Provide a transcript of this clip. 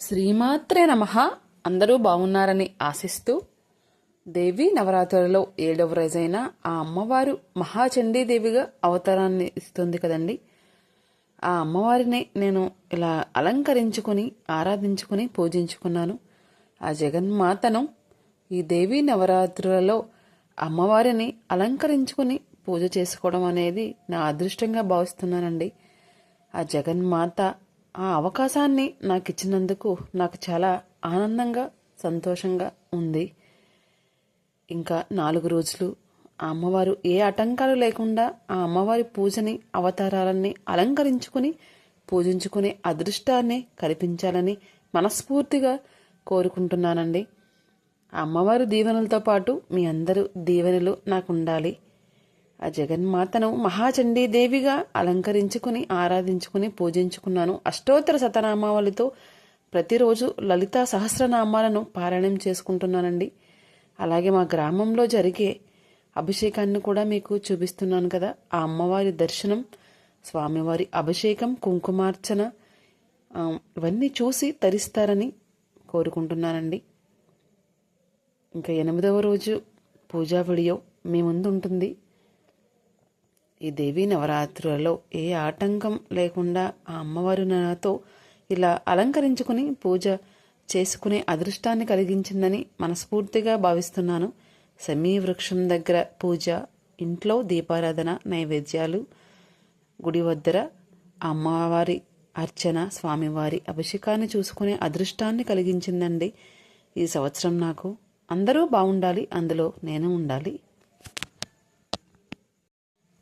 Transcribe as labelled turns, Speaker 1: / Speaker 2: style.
Speaker 1: శ్రీమాత్రే నమ. అందరూ బాగున్నారని ఆశిస్తూ దేవి నవరాత్రులలో ఏడవ రోజైన ఆ అమ్మవారు మహాచండీదేవిగా అవతారాన్ని ఇస్తుంది కదండి. ఆ అమ్మవారిని నేను ఇలా అలంకరించుకుని ఆరాధించుకుని పూజించుకున్నాను. ఆ జగన్మాతను ఈ దేవి నవరాత్రులలో అమ్మవారిని అలంకరించుకుని పూజ చేసుకోవడం అనేది నా అదృష్టంగా భావిస్తున్నానండి. ఆ జగన్మాత ఆ అవకాశాన్ని నాకు ఇచ్చినందుకు నాకు చాలా ఆనందంగా సంతోషంగా ఉంది. ఇంకా నాలుగు రోజులు ఆ అమ్మవారు ఏ ఆటంకాలు లేకుండా ఆ అమ్మవారి పూజని అవతారాలన్నీ అలంకరించుకుని పూజించుకునే అదృష్టాన్ని కల్పించాలని మనస్ఫూర్తిగా కోరుకుంటున్నానండి. అమ్మవారు అమ్మవారి దీవెనలతో పాటు మీ అందరూ దీవెనలు నాకు ఉండాలి ఆ జగన్మాతను మహాచండీదేవిగా అలంకరించుకుని ఆరాధించుకుని పూజించుకున్నాను. అష్టోత్తర శతనామావళితో ప్రతిరోజు లలిత సహస్రనామాలను పారాయణం చేసుకుంటున్నానండి. అలాగే మా గ్రామంలో జరిగే అభిషేకాన్ని కూడా మీకు చూపిస్తున్నాను కదా. ఆ అమ్మవారి దర్శనం స్వామివారి అభిషేకం కుంకుమార్చన ఇవన్నీ చూసి తరిస్తారని కోరుకుంటున్నానండి. ఇంకా ఎనిమిదవ రోజు పూజా వీడియో మీ ముందు ఉంటుంది ఈ దేవీ నవరాత్రులలో ఏ ఆటంకం లేకుండా ఆ అమ్మవారు నాతో ఇలా అలంకరించుకుని పూజ చేసుకునే అదృష్టాన్ని కలిగించిందని మనస్ఫూర్తిగా భావిస్తున్నాను. సమీ వృక్షం దగ్గర పూజ ఇంట్లో దీపారాధన నైవేద్యాలు గుడి వద్దర అమ్మవారి అర్చన స్వామివారి అభిషేకాన్ని చూసుకునే అదృష్టాన్ని కలిగించిందండి ఈ సంవత్సరం నాకు. అందరూ బాగుండాలి అందులో నేను ఉండాలి.